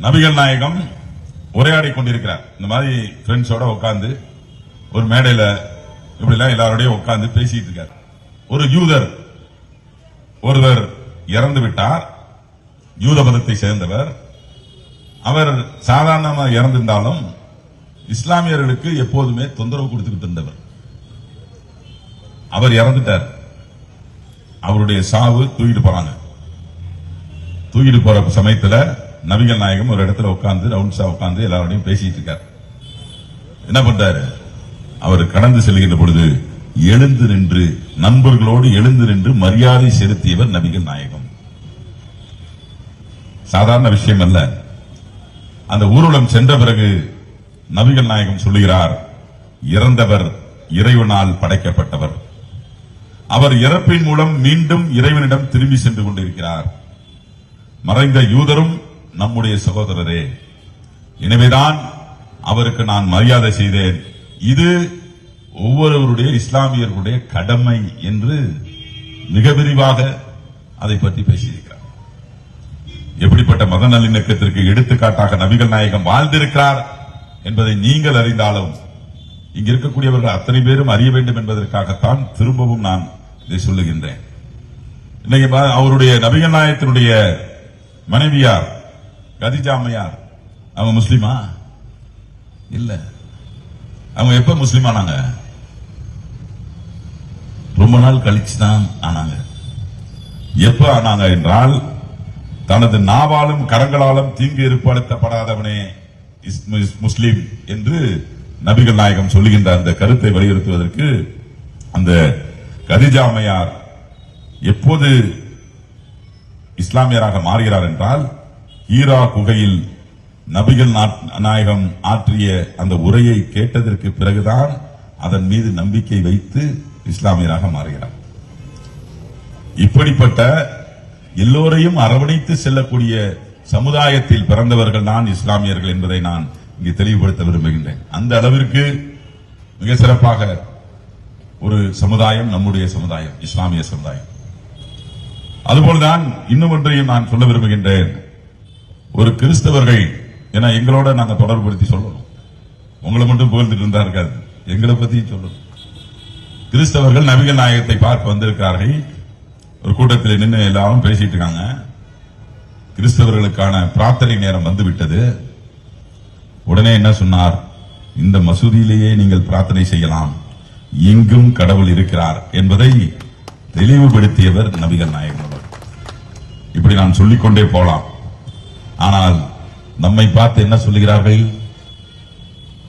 நபிகள் நாயகம் உரையாடி கொண்டிருக்கிறார். இந்த மாதிரி ஃப்ரெண்ட்ஸோட உட்கார்ந்து ஒரு மேடையில இப்படிலாம் எல்லாரோடையும் உட்கார்ந்து பேசிட்டு இருக்கார். ஒரு யூதர் ஒருவர் இறந்து விட்டார். யூத மதத்தை சேர்ந்தவர். அவர் சாதாரணமாக இறந்திருந்தாலும் இஸ்லாமியர்களுக்கு எப்போதுமே தொந்தரவு கொடுத்துக்கிட்டு இருந்தவர். அவர் இறந்துட்டார். அவருடைய சாவு தூக்கிட்டு போறாங்க. தூக்கிட்டு போற சமயத்துல நபிகள் நாயகம் ஒரு இடத்துல உட்கார்ந்து ரவுண்ட்ஸா உட்கார்ந்து எல்லாரோடையும் பேசிட்டு இருக்கார். என்ன பண்றாரு? அவர் கடந்து செல்கின்ற பொழுது எழுந்து நின்று நண்பர்களோடு எழுந்து நின்று மரியாதை செலுத்தியவர் நபிகள் நாயகம். சாதாரண விஷயம் அல்ல. அந்த ஊர்வலம் சென்ற பிறகு நபிகள் நாயகம் சொல்லுகிறார் இறந்தவர் இறைவனால் படைக்கப்பட்டவர். அவர் இறப்பின் மூலம் மீண்டும் இறைவனிடம் திரும்பி சென்று கொண்டிருக்கிறார். மறைந்த யூதரும் நம்முடைய சகோதரரே எனவேதான் அவருக்கு நான் மரியாதை செய்தேன். இது ஒவ்வொருவருடைய இஸ்லாமியர்களுடைய கடமை என்று மிக விரிவாக அதை பற்றி பேசியிருக்கிறார். எப்படிப்பட்ட மத நல்லிணக்கத்திற்கு எடுத்துக்காட்டாக நபிகள் நாயகம் வாழ்ந்திருக்கிறார் என்பதை நீங்கள் அறிந்தாலும் இங்க இருக்கக்கூடியவர்கள் அத்தனை பேரும் அறிய வேண்டும் என்பதற்காகத்தான் திரும்பவும் நான் இதை சொல்லுகின்றேன். இன்னைக்கு பா- அவருடைய நபிகள் நாயகத்தினுடைய மனைவியார் கதிஜாமையார் அவங்க முஸ்லிமா? இல்ல. அவங்க எப்ப முஸ்லீம் ஆனாங்க? ரொம்ப நாள் கழிச்சு தான் ஆனாங்க. எப்ப ஆனாங்க என்றால் தனது நாவாலும் கரங்களாலும் தீங்கு ஏற்படுத்தப்படாதவனே இஸ்- என்று நபிகள் நாயகம் சொல்லுகின்ற அந்த கருத்தை வலியுறுத்துவதற்கு அந்த கதிஜாமையார் எப்போது இஸ்லாமியராக மாறுகிறார் என்றால் ஈரா குகையில் நபிகள் நாட்- நாயகம் ஆற்றிய அந்த உரையை கேட்டதற்கு பிறகுதான் அதன் மீது நம்பிக்கை வைத்து இஸ்லாமியராக மாறுகிறார். இப்படிப்பட்ட எல்லோரையும் அரவணைத்து செல்லக்கூடிய சமுதாயத்தில் பிறந்தவர்கள் தான் இஸ்லாமியர்கள் என்பதை நான் இங்கு தெளிவுபடுத்த விரும்புகின்றேன். அந்த அளவிற்கு மிக சிறப்பாக ஒரு சமுதாயம் நம்முடைய சமுதாயம் இஸ்லாமிய சமுதாயம். அதுபோல்தான் இன்னும் ஒன்றையும் நான் சொல்ல விரும்புகின்றேன். ஒரு கிறிஸ்தவர்கள் ஏன்னா எங்களோட நாங்கள் தொடர்புபடுத்தி சொல்லணும். உங்களை மட்டும் புகழ்ந்துட்டு இருந்தா இருக்காது. எங்களை பத்தியும் சொல்லணும். கிறிஸ்தவர்கள் நபிகள் நாயகத்தை பார்த்து வந்திருக்கிறார்கள். ஒரு கூட்டத்தில் நின்று எல்லாரும் பேசிட்டு இருக்காங்க. கிறிஸ்தவர்களுக்கான பிரார்த்தனை நேரம் வந்துவிட்டது. உடனே என்ன சொன்னார்? இந்த மசூதியிலேயே நீங்கள் பிரார்த்தனை செய்யலாம். எங்கும் கடவுள் இருக்கிறார் என்பதை தெளிவுபடுத்தியவர் நபிகள் நாயகம் இப்படி நான் சொல்லிக்கொண்டே போலாம் ஆனால் நம்மை பார்த்து என்ன சொல்லுகிறார்கள்?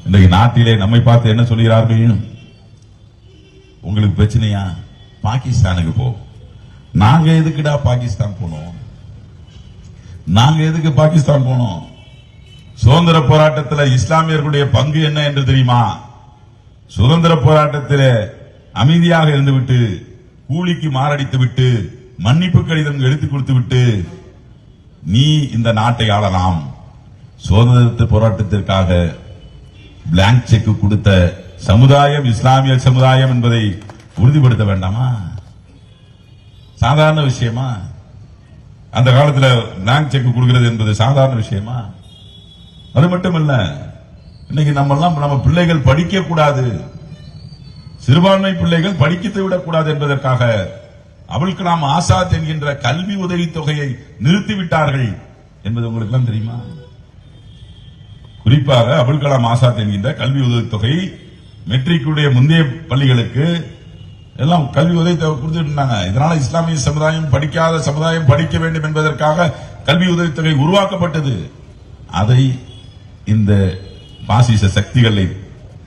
இன்றைக்கு நாட்டிலே நம்மை பார்த்து என்ன சொல்லுகிறார்கள்? உங்களுக்கு பிரச்சனையா? பாகிஸ்தானுக்கு போ. நாங்க எதுக்குடா பாகிஸ்தான் போனோம்? நாங்க எதுக்கு பாகிஸ்தான் போனோம்? சுதந்திர போராட்டத்தில் இஸ்லாமியர்களுடைய பங்கு என்ன என்று தெரியுமா? சுதந்திர போராட்டத்தில் அமைதியாக இருந்துவிட்டு கூலிக்கு மாரடித்து விட்டு மன்னிப்பு கடிதம் எடுத்து கொடுத்து விட்டு நீ இந்த நாட்டை ஆளலாம். சுதந்திரத்து போராட்டத்திற்காக பிளாங்க் செக் கொடுத்த சமுதாயம் இஸ்லாமிய சமுதாயம் என்பதை உறுதிப்படுத்த வேண்டாமா? சாதாரண விஷயமா? அந்த காலத்தில் பிளாங்க் செக் கொடுக்கிறது என்பது சாதாரண விஷயமா? அது மட்டுமல்ல இன்னைக்கு நம்ம எல்லாம் நம்ம பிள்ளைகள் படிக்க கூடாது சிறுபான்மை பிள்ளைகள் படிக்கத்தை விடக்கூடாது என்பதற்காக அபுல் கலாம் ஆசாத் என்கின்ற கல்வி உதவித் தொகையை நிறுத்திவிட்டார்கள் என்பது உங்களுக்கு எல்லாம் தெரியுமா? குறிப்பாக அபுல் கலாம் ஆசாத் என்கின்ற கல்வி உதவித் தொகை மெட்ரிக்குடைய முந்தைய பள்ளிகளுக்கு எல்லாம் கல்வி உதவி தொகை இதனால இஸ்லாமிய சமுதாயம் படிக்காத சமுதாயம் படிக்க வேண்டும் என்பதற்காக கல்வி உதவித் தொகை உருவாக்கப்பட்டது. அதை இந்த பாசிச சக்திகளை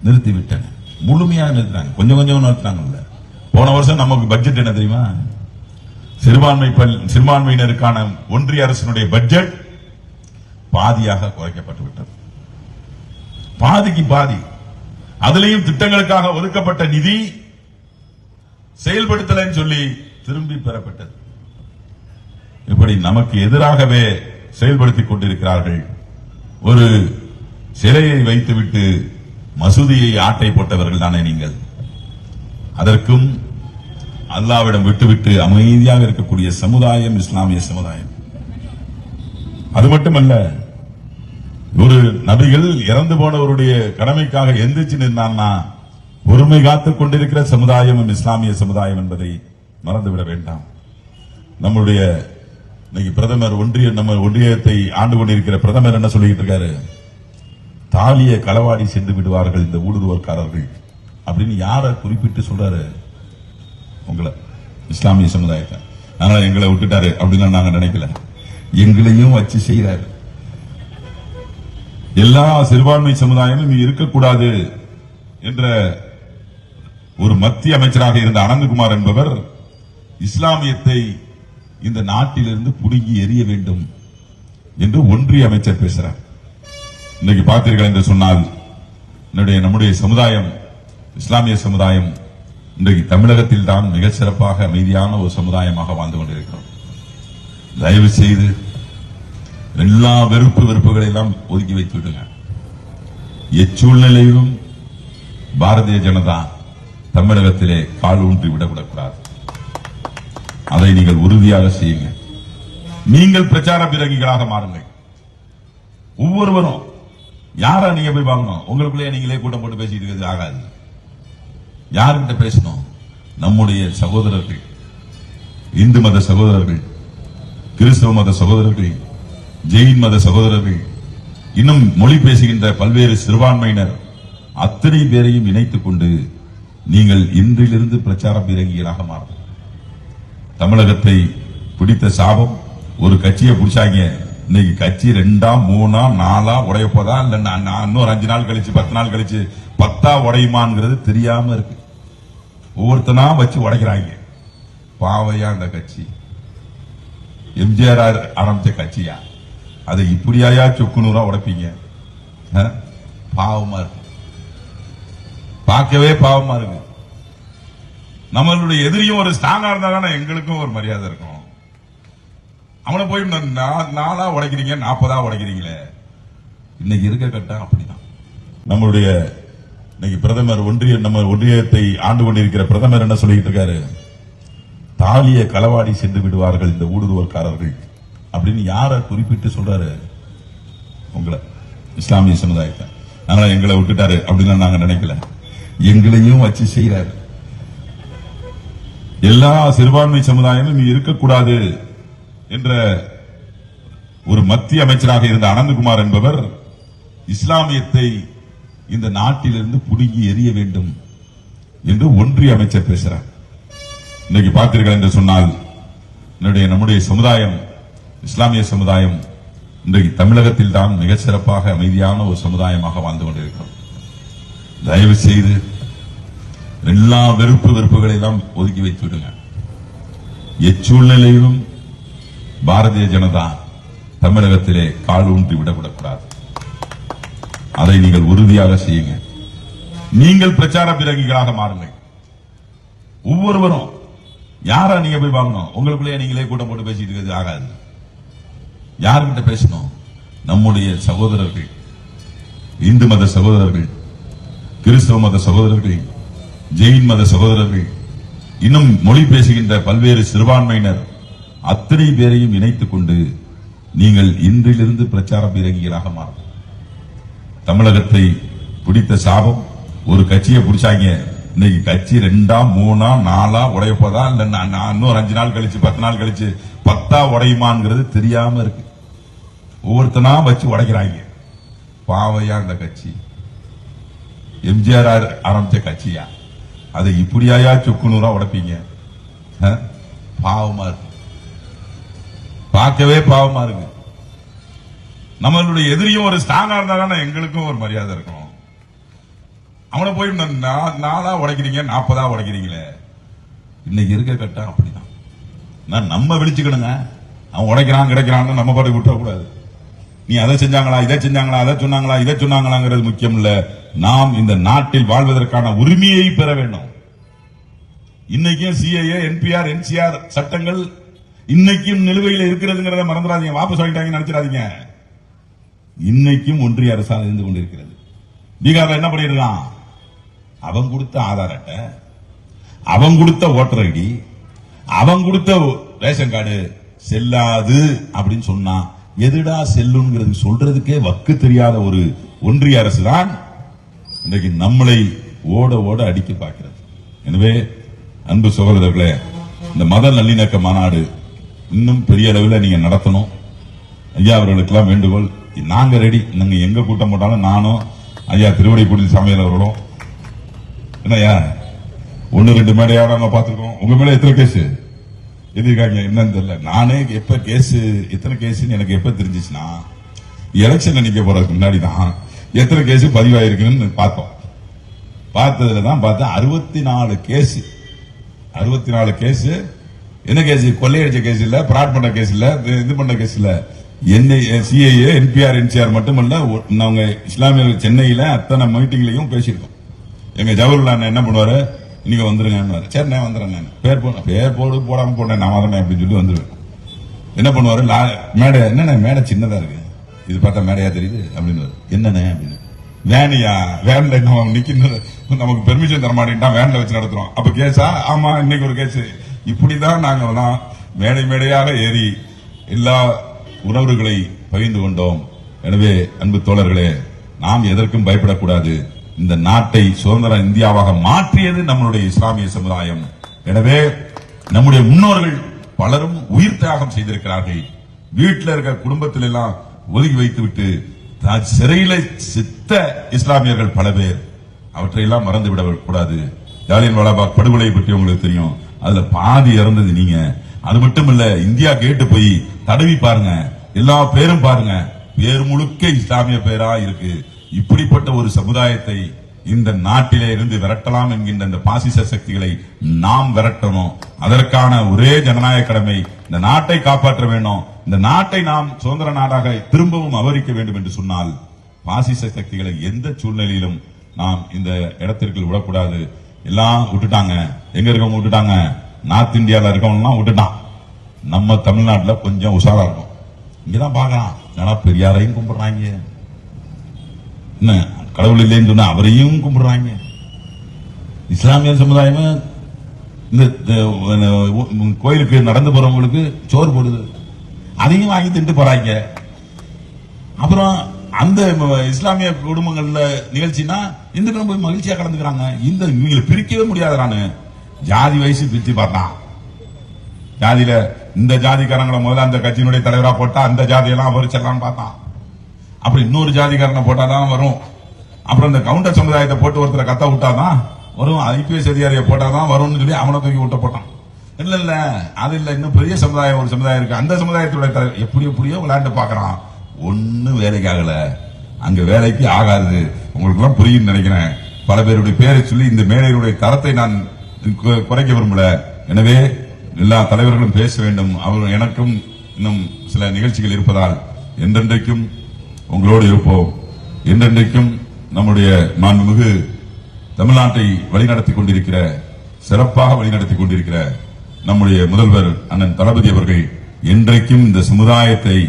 நிறுத்திவிட்டன. முழுமையாக நிறுத்தினாங்க கொஞ்சம் கொஞ்சம் நிறுத்தினாங்கல்ல. போன வருஷம் நமக்கு பட்ஜெட் என்ன தெரியுமா? சிறுபான்மை பல்- சிறுபான்மையினருக்கான ஒன்றிய அரசினுடைய பட்ஜெட் பாதியாக குறைக்கப்பட்டு விட்டது பாதிக்கு பாதி. அதிலையும் திட்டங்களுக்காக ஒதுக்கப்பட்ட நிதி செயல்படுத்தலன்னு சொல்லி திரும்பி பெறப்பட்டது. இப்படி நமக்கு எதிராகவே செயல்படுத்திக் கொண்டிருக்கிறார்கள். ஒரு சிலையை வைத்துவிட்டு மசூதியை ஆட்டை போட்டவர்கள் தானே நீங்கள். அதற்கும் அல்லாவிடம் விட்டுவிட்டு அமைதியாக இருக்கக்கூடிய சமுதாயம் இஸ்லாமிய சமுதாயம். அது மட்டுமல்ல ஒரு நபிகள் இறந்து போனவருடைய கடமைக்காக எந்திரிச்சு நின்றான்னா பொறுமை காத்துக் கொண்டிருக்கிற சமுதாயம் இஸ்லாமிய சமுதாயம் என்பதை மறந்துவிட வேண்டாம். நம்முடைய இன்னைக்கு பிரதமர் ஒன்றிய நம்ம ஒன்றியத்தை ஆண்டு கொண்டிருக்கிற பிரதமர் என்ன சொல்லிட்டு இருக்காரு? தாலிய களவாடி சென்று விடுவார்கள் இந்த ஊடுருவற்காரர்கள் அப்படின்னு யார குறிப்பிட்டு சொல்றாரு? உங்களை இஸ்லாமிய சமுதாயத்தை. அதனால எங்களை விட்டுட்டாரு அப்படின்னு நாங்க நினைக்கல. எங்களையும் வச்சு செய்யறாரு எல்லா சிறுபான்மை சமுதாயமும் இருக்கக்கூடாது என்ற ஒரு மத்திய அமைச்சராக இருந்த அனந்தகுமார் என்பவர் இஸ்லாமியத்தை இந்த நாட்டிலிருந்து புடுங்கி எறிய வேண்டும் என்று ஒன்றிய அமைச்சர் பேசுறார். இன்னைக்கு பார்த்தீர்கள் என்று சொன்னால் என்னுடைய நம்முடைய சமுதாயம் இஸ்லாமிய சமுதாயம் இன்றைக்கு தமிழகத்தில் தான் மிக சிறப்பாக அமைதியான ஒரு சமுதாயமாக வாழ்ந்து கொண்டிருக்கிறோம். தயவு செய்து எல்லா வெறுப்பு வெறுப்புகளை எல்லாம் ஒதுக்கி வைத்து விடுங்க. எச்சூழ்நிலையிலும் பாரதிய ஜனதா தமிழகத்திலே கால் ஊன்றி விடக்கூடாது அதை நீங்கள் உறுதியாக செய்யுங்க நீங்கள் பிரச்சார பிறகிகளாக மாறுங்கள். ஒவ்வொருவரும் யாரா நீங்க போய் வாங்கணும்? உங்களுக்குள்ளே நீங்களே கூட்டம் போட்டு பேசிட்டு இருக்கிறது ஆகாது. யாருக்கிட்ட பேசணும்? நம்முடைய சகோதரர்கள் இந்து மத சகோதரர்கள் கிறிஸ்தவ மத சகோதரர்கள் ஜெயின் மத சகோதரர்கள் இன்னும் மொழி பேசுகின்ற பல்வேறு சிறுபான்மையினர் அத்தனை பேரையும் இணைத்துக் கொண்டு நீங்கள் இன்றிலிருந்து பிரச்சார பீரங்கிகளாக மாறும். தமிழகத்தை பிடித்த சாபம் ஒரு கட்சியை பிடிச்சாங்க இன்னைக்கு கட்சி ரெண்டா மூணா நாலா உடைய போதா இல்ல நான் இன்னொரு அஞ்சு நாள் கழிச்சு பத்து நாள் கழிச்சு பத்தா உடையுமாங்கிறது தெரியாம இருக்கு. ஒவ்வொருத்தனா வச்சு உடைக்கிறாங்க. பாவையா அந்த கட்சி. எம்ஜிஆர் ஆரம்பிச்ச கட்சியா? அதை இப்படியாயா சொக்குநூறா உடைப்பீங்க? பாவமா இருக்கு. பார்க்கவே பாவமா இருக்கு. நம்மளுடைய எதிரியும் ஒரு ஸ்ட்ராங்கா இருந்தா தானே எங்களுக்கும் ஒரு மரியாதை இருக்கும். அவனை போய் நாலா உடைக்கிறீங்க நாற்பதா உடைக்கிறீங்களே. இன்னைக்கு இருக்க கட்டம் அப்படிதான். நம்மளுடைய இன்னைக்கு பிரதமர் ஒன்றிய நம்ம ஒன்றியத்தை ஆண்டு கொண்டிருக்கிற பிரதமர் என்ன சொல்லிட்டு இருக்காரு? தாலிய களவாடி சென்று விடுவார்கள் இந்த ஊடுருவற்காரர்கள் அப்படின்னு யார குறிப்பிட்டு சொல்றாரு? உங்களை இஸ்லாமிய சமுதாயத்தை. அதனால எங்களை விட்டுட்டாரு அப்படின்னு நாங்க நினைக்கல. எங்களையும் வச்சு செய்யறாரு எல்லா சிறுபான்மை சமுதாயமும் இருக்கக்கூடாது. என்ற ஒரு மத்திய அமைச்சராக இருந்த அனந்தகுமார் என்பவர் இஸ்லாமியத்தை இந்த நாட்டிலிருந்து புடுங்கி எரிய வேண்டும் என்று ஒன்றிய அமைச்சர் பேசுறார். இன்னைக்கு பார்த்தீர்கள் என்று சொன்னால் என்னுடைய நம்முடைய சமுதாயம் இஸ்லாமிய சமுதாயம் இன்றைக்கு தமிழகத்தில் தான் மிக சிறப்பாக அமைதியான ஒரு சமுதாயமாக வாழ்ந்து கொண்டிருக்கிறோம் தயவு செய்து எல்லா வெறுப்பு வெறுப்புகளை எல்லாம் ஒதுக்கி வைத்து விடுங்க எச்சூழ்நிலையிலும் பாரதிய ஜனதா தமிழகத்திலே கால் ஊன்றி விடக்கூடாது. அதை நீங்கள் உறுதியாக செய்யுங்க. நீங்கள் பிரச்சார பிறகிகளாக மாறுங்கள். ஒவ்வொருவரும் யாரா நீங்க போய் வாங்கணும்? உங்களுக்குள்ளே நீங்களே கூட்டம் போட்டு பேசிட்டு இருக்கிறது ஆகாது. யாருக்கிட்ட பேசணும்? நம்முடைய சகோதரர்கள். இந்து மத சகோதரர்கள் கிறிஸ்தவ மத சகோதரர்கள் ஜெயின் மத சகோதரர்கள். இன்னும் மொழி பேசுகின்ற பல்வேறு சிறுபான்மையினர் அத்தனை பேரையும் இணைத்துக் கொண்டு நீங்கள் இன்றிலிருந்து பிரச்சார பீரங்கிகளாக மாறும் தமிழகத்தை பிடித்த சாபம் ஒரு கட்சியை பிடிச்சாங்க. இன்னைக்கு கட்சி ரெண்டா மூணா நாலா உடைய போதா இல்ல நான் இன்னொரு அஞ்சு நாள் கழிச்சு பத்து நாள் கழிச்சு பத்தா உடையுமாங்கிறது தெரியாம இருக்கு. ஒவ்வொருத்தனா வச்சு உடைக்கிறாங்க. பாவையா அந்த கட்சி. எம்ஜிஆர் ஆரம்பிச்ச கட்சியா? அதை இப்படியாயா சொக்கு நூறா உடைப்பீங்க? பாவமா இருக்கு. பார்க்கவே பாவமா இருக்கு. நம்மளுடைய எதிரியும் ஒரு ஸ்ட்ராங்கா இருந்தா தானே எங்களுக்கும் ஒரு மரியாதை இருக்கும் அவனை போய் நா- நாலா உடைக்கிறீங்க நாற்பதா உடைக்கிறீங்களே. இன்னைக்கு இருக்க கட்டம் அப்படிதான். நான் நம்ம விழிச்சுக்கணுங்க. அவன் உடைக்கிறான் கிடைக்கிறான்னு நம்ம பாட்டு விட்டக்கூடாது நீ அதை செஞ்சாங்களா இதை செஞ்சாங்களா அதை சொன்னாங்களா இதை சொன்னாங்களாங்கிறது முக்கியம் இல்ல. நாம் இந்த நாட்டில் வாழ்வதற்கான உரிமையை பெற வேண்டும். இன்னைக்கும் சிஏஏ என்பிஆர் என்சிஆர் சட்டங்கள் இன்னைக்கும் நிலுவையில் இருக்கிறதுங்கிறத மறந்துடாதீங்க. வாபஸ் வாங்கிட்டாங்கன்னு நினைச்சிடாதீங்க. இன்னைக்கும் ஒன்றிய அரசால் இருந்து கொண்டிருக்கிறது. பீகார்ல என்ன பண்ணிருக்கான்? அவன் கொடுத்த ஆதார் அட்டை அவன் கொடுத்த ஓட்டர் ஐடி அவன் கொடுத்த ரேஷன் கார்டு செல்லாது அப்படின்னு சொன்னான் எதுடா செல்லுங்கிறது சொல்றதுக்கே வக்கு தெரியாத ஒரு ஒன்றிய அரசு தான் இன்றைக்கு நம்மளை ஓட ஓட அடிக்க பார்க்கிறது. எனவே அன்பு சகோதரர்களே இந்த மத நல்லிணக்க மாநாடு இன்னும் பெரிய அளவில் நீங்கள் நடத்தணும். ஐயா அவர்களுக்கெல்லாம் வேண்டுகோள். நாங்கள் ரெடி நாங்கள் எங்கே கூட்டம் போட்டாலும் நானும் ஐயா திருவடிக்குடில் சமையல் அவர்களும் என்னய்யா ஒன்று ரெண்டு மேடையாட நாங்கள் பார்த்துருக்கோம். உங்கள் மேலே எத்தனை கேஸு எதிர்க்காங்க என்னன்னு தெரியல. நானே எப்போ கேஸு எத்தனை கேஸுன்னு எனக்கு எப்போ தெரிஞ்சிச்சுன்னா எலெக்ஷனில் நிற்க போகிறதுக்கு முன்னாடி தான் எத்தனை கேஸு பதிவாயிருக்குன்னு பார்த்தோம். பார்த்ததுல தான் பார்த்தா அறுபத்தி நாலு கேஸு அறுபத்தி நாலு கேஸு என்ன கேஸ்? கொள்ளையடிச்ச கேஸ் இல்ல பிராட் பண்ண கேஸ் இல்ல இது- பண்ண கேஸ் இல்ல. சிஐஏ என்பிஆர் என்சிஆர் மட்டுமல்ல நாங்க இஸ்லாமியர்கள் சென்னையில அத்தனை மீட்டிங்லயும் பேசியிருக்கோம். எங்க ஜவஹர்லால் அண்ணன் என்ன பண்ணுவாரு? இன்னைக்கு வந்துருங்க சரி நான் வந்துடுறேன் நான். பேர் போ பேர் போடு போடாம போனேன் நான் வரேன் அப்படின்னு சொல்லி வந்துருவேன். என்ன பண்ணுவாரு? லா- மேடை என்னண்ணே மேடை சின்னதா இருக்கு. இது பார்த்தா மேடையா தெரியுது அப்படின்னு என்னண்ணே அப்படின்னு. வேனியா வேன்ல நம்ம நிக்கிறது நமக்கு பெர்மிஷன் தர மாட்டேன்ட்டா வேன்ல வச்சு நடத்துறோம். அப்ப கேஸா? ஆமா இன்னைக்கு ஒரு கேஸ். இப்படிதான் நாங்கள் தான் மேடை மேடையாக ஏறி எல்லா உணர்வுகளை பகிர்ந்து கொண்டோம். எனவே அன்பு தோழர்களே நாம் எதற்கும் பயப்படக்கூடாது. இந்த நாட்டை சுதந்திர இந்தியாவாக மாற்றியது நம்மளுடைய இஸ்லாமிய சமுதாயம். எனவே நம்முடைய முன்னோர்கள் பலரும் உயிர் தியாகம் செய்திருக்கிறார்கள். வீட்டில் இருக்க குடும்பத்தில் எல்லாம் ஒதுக்கி வைத்துவிட்டு சிறையில சித்த இஸ்லாமியர்கள் பல பேர். அவற்றையெல்லாம் மறந்து ஜாலியன் வாலாபாக் படுகொலை பற்றி உங்களுக்கு தெரியும். அதுல பாதி இறந்தது நீங்க. அது மட்டும் இல்ல இந்தியா கேட்டு போய் தடவி பாருங்க. எல்லா பேரும் பாருங்க. பேர் முழுக்க இஸ்லாமிய பேரா இருக்கு. இப்படிப்பட்ட ஒரு சமுதாயத்தை இந்த நாட்டிலே இருந்து விரட்டலாம் என்கின்ற இந்த பாசிச சக்திகளை நாம் விரட்டணும். அதற்கான ஒரே ஜனநாயக கடமை இந்த நாட்டை காப்பாற்ற வேண்டும் இந்த நாட்டை நாம் சுதந்திர நாடாக திரும்பவும் அபரிக்க வேண்டும் என்று சொன்னால் பாசிச சக்திகளை எந்த சூழ்நிலையிலும் நாம் இந்த இடத்திற்கு விடக்கூடாது. எல்லாம் விட்டுட்டாங்க. எங்க இருக்கவங்க விட்டுட்டாங்க? நார்த் இந்தியால இருக்கவங்க எல்லாம் விட்டுட்டான். நம்ம தமிழ்நாட்டுல கொஞ்சம் உஷாரா இருக்கும் இங்கதான் பார்க்கலாம். ஏன்னா பெரியாரையும் கும்பிடுறாங்க. என்ன கடவுள் இல்லைன்னு சொன்னா அவரையும் கும்பிடுறாங்க. இஸ்லாமிய சமுதாயமும் இந்த கோயிலுக்கு நடந்து போறவங்களுக்கு சோறு போடுது. அதையும் வாங்கி தின்ட்டு போறாங்க. அப்புறம் அந்த இஸ்லாமிய குடும்பங்கள்ல நிகழ்ச்சினா இந்துக்களும் போய் மகிழ்ச்சியா கலந்துக்கிறாங்க. இந்த இவங்களை பிரிக்கவே முடியாது நானு ஜாதி வயசு பிரிச்சு பார்த்தான் ஜாதியில இந்த ஜாதிக்காரங்களை முதல்ல அந்த கட்சியினுடைய தலைவரா போட்டா அந்த ஜாதியெல்லாம் அவரிச்சிடலாம்னு பார்த்தான். அப்புறம் இன்னொரு ஜாதிக்காரனை போட்டாதான் வரும். அப்புறம் இந்த கவுண்டர் சமுதாயத்தை போட்டு ஒருத்தரை கத்த விட்டாதான் வரும். ஐபிஎஸ் அதிகாரியை போட்டாதான் வரும்னு சொல்லி அவனை தூக்கி விட்ட போட்டான். இல்ல இல்ல. அது இல்ல. இன்னும் பெரிய சமுதாயம் ஒரு சமுதாயம் இருக்கு. அந்த சமுதாயத்தோட எப்படி எப்படியோ விளையாண்டு பாக்குறான் ஒண்ணும் வேலைக்கு ஆகல. அங்க வேலைக்கு ஆகாது. உங்களுக்கு எல்லாம் புரியும் நினைக்கிறேன். பல பேருடைய பேரை சொல்லி இந்த மேடையுடைய தரத்தை நான் குறைக்க விரும்பல. எனவே எல்லா தலைவர்களும் பேச வேண்டும். அவர் எனக்கும் இன்னும் சில நிகழ்ச்சிகள் இருப்பதால் என்றென்றைக்கும் உங்களோடு இருப்போம். என்றென்றைக்கும் நம்முடைய மாண்புமிகு தமிழ்நாட்டை வழிநடத்தி கொண்டிருக்கிற சிறப்பாக வழிநடத்தி கொண்டிருக்கிற நம்முடைய முதல்வர் அண்ணன் தளபதி அவர்கள் என்றைக்கும் இந்த சமுதாயத்தை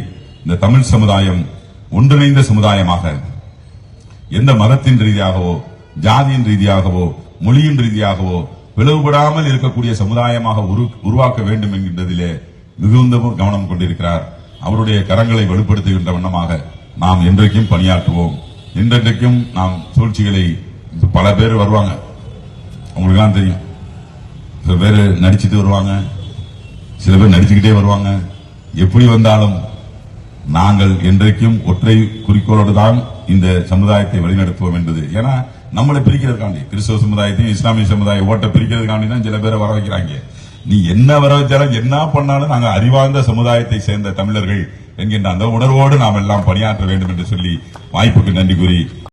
இந்த தமிழ் சமுதாயம் ஒன்றிணைந்த சமுதாயமாக எந்த மதத்தின் ரீதியாகவோ ஜாதியின் ரீதியாகவோ மொழியின் ரீதியாகவோ பிளவுபடாமல் இருக்கக்கூடிய சமுதாயமாக உருவாக்க வேண்டும் என்கின்றதிலே மிகுந்த கவனம் கொண்டிருக்கிறார். அவருடைய கரங்களை வலுப்படுத்துகின்ற வண்ணமாக நாம் என்றைக்கும் பணியாற்றுவோம். என்றென்றைக்கும் நாம் சூழ்ச்சிகளை பல பேர் வருவாங்க. அவங்களுக்குலாம் தெரியும். சில பேர் நடிச்சுட்டு வருவாங்க. சில பேர் நடிச்சுக்கிட்டே வருவாங்க. எப்படி வந்தாலும் நாங்கள் என்றைக்கும் ஒற்றை குறிக்கோளோடு தான் இந்த சமுதாயத்தை வழிநடத்துவோம் என்பது. ஏன்னா நம்மளை பிரிக்கிறதுக்காண்டி கிறிஸ்தவ சமுதாயத்தையும் இஸ்லாமிய சமுதாய ஓட்டை பிரிக்கிறதுக்காண்டி தான் சில பேரை வர வைக்கிறாங்க. நீ என்ன வர வச்சாலும் என்ன பண்ணாலும் நாங்கள் அறிவார்ந்த சமுதாயத்தை சேர்ந்த தமிழர்கள் என்கின்ற அந்த உணர்வோடு நாம் எல்லாம் பணியாற்ற வேண்டும் என்று சொல்லி வாய்ப்புக்கு நன்றி கூறி